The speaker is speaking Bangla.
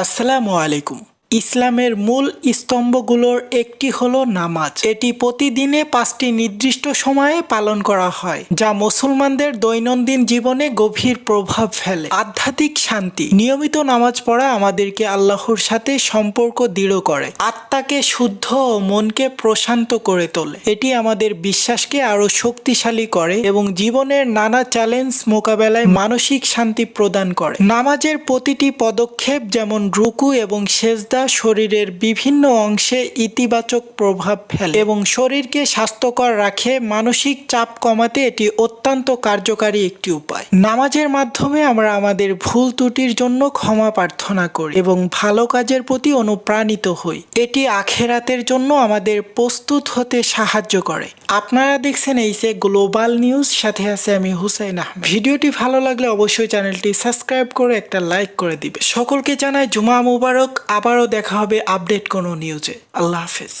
আসসালামু আলাইকুম। ইসলামের মূল স্তম্ভগুলোর একটি হলো নামাজ। এটি প্রতিদিনে পাঁচটি নির্দিষ্ট সময়ে পালন করা হয়, যা মুসলমানদের দৈনন্দিন জীবনে গভীর প্রভাব ফেলে। আধ্যাত্মিক শান্তি। নিয়মিত নামাজ পড়া আমাদেরকে আল্লাহর সাথে সম্পর্ক দৃঢ় করে। আত্মাকে শুদ্ধ ও মনকে প্রশান্ত করে তোলে। এটি আমাদের বিশ্বাসকে আরও শক্তিশালী করে এবং জীবনের নানা চ্যালেঞ্জ মোকাবেলায় মানসিক শান্তি প্রদান করে। নামাজের প্রতিটি পদক্ষেপ যেমন রুকু এবং সেজদা শরীরের বিভিন্ন অংশে ইতিবাচক প্রভাব ফেলে এবং শরীরকে স্বাস্থ্যকর রাখে, মানসিক চাপ কমাতে এটি অত্যন্ত কার্যকারী একটি উপায়। নামাজের মাধ্যমে আমরা আমাদের ভুল ত্রুটির জন্য ক্ষমা প্রার্থনা করি এবং ভালো কাজের প্রতি অনুপ্রাণিত হই। এটি আখেরাতের জন্য আমাদের প্রস্তুত হতে সাহায্য করে। আপনারা দেখছেন এই সে গ্লোবাল নিউজ, সাথে আছে আমি হুসাইন আহমেদ। ভিডিওটি ভালো লাগলে অবশ্যই চ্যানেলটি সাবস্ক্রাইব করে একটা লাইক করে দিবে। সকলকে জানায় জুমা মুবারক। আবারও দেখা হবে আপডেট কোনো নিউজে। আল্লাহ হাফেজ।